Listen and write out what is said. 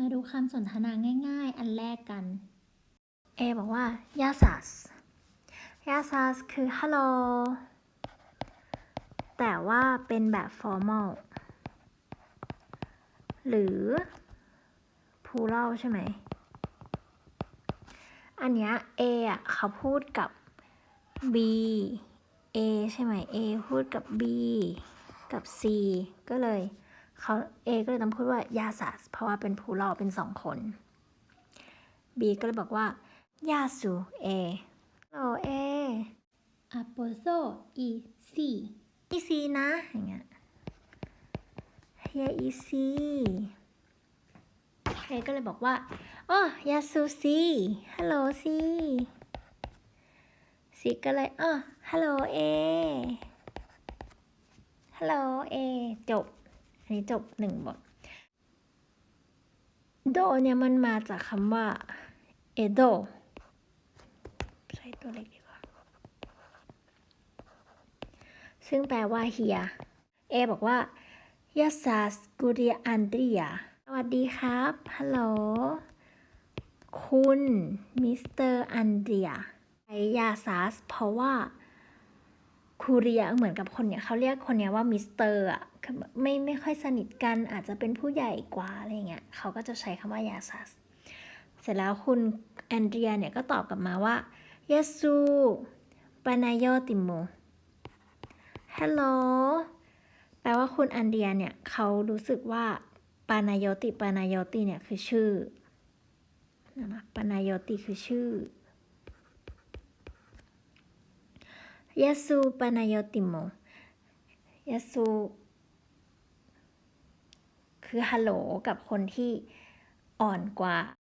มาดูคำสนทนาง่ายๆ อันแรกกัน A บอกว่ายาซัสยาซัสคือ hello แต่ว่าเป็นแบบ formal หรือ plural ใช่ไหม อันเนี้ย A อะเขาพูดกับ B A ใช่ไหม A พูดกับ B กับ C ก็เลย เขา A ก็เลยต้องพูดว่ายาสัสเพราะว่าเป็นผู้รอเป็นสองคน B ก็เลยบอกว่ายาสู A โอ A A poso y sí. อีซีนะอย่างเงี้ยเฮียอีซีเอก็เลยบอกว่าอ๋อยาสูซีฮัลโหลซีซีก็เลยอ๋อฮัลโหลเอฮัลโหลเอจบ อันนี้จบหนึ่งบทโดเนี่ยมันมาจากคำว่าเอโดใช้ตัวเล็กดีกว่า ซึ่งแปลว่าเฮีย เอบอกว่ายาซาสกูเดียอันเดียสวัสดีครับ ฮัลโหล คุณ มิสเตอร์อันเดียใช้ยาซาสเพราะว่า คูเรียเหมือนกับคนเนี่ยเขาเรียกคนเนี้ยว่ามิสเตอร์อะไม่ไม่ค่อยสนิทกันอาจจะเป็นผู้ใหญ่กว่าอะไรเงี้ยเขาก็จะใช้คำว่ายาซาสเสร็จแล้วคุณแอนเดรียเนี่ยก็ตอบกลับมาว่ายาซูปานายโยติโมฮัลโหลแปลว่าคุณอันเดียเนี่ยเขารู้สึกว่าปานายติปานายติเนี่ยคือชื่อนะปานายติคือชื่อ ยาสูปานายติโมยาสูคือฮัลโหลกับคนที่อ่อนกว่า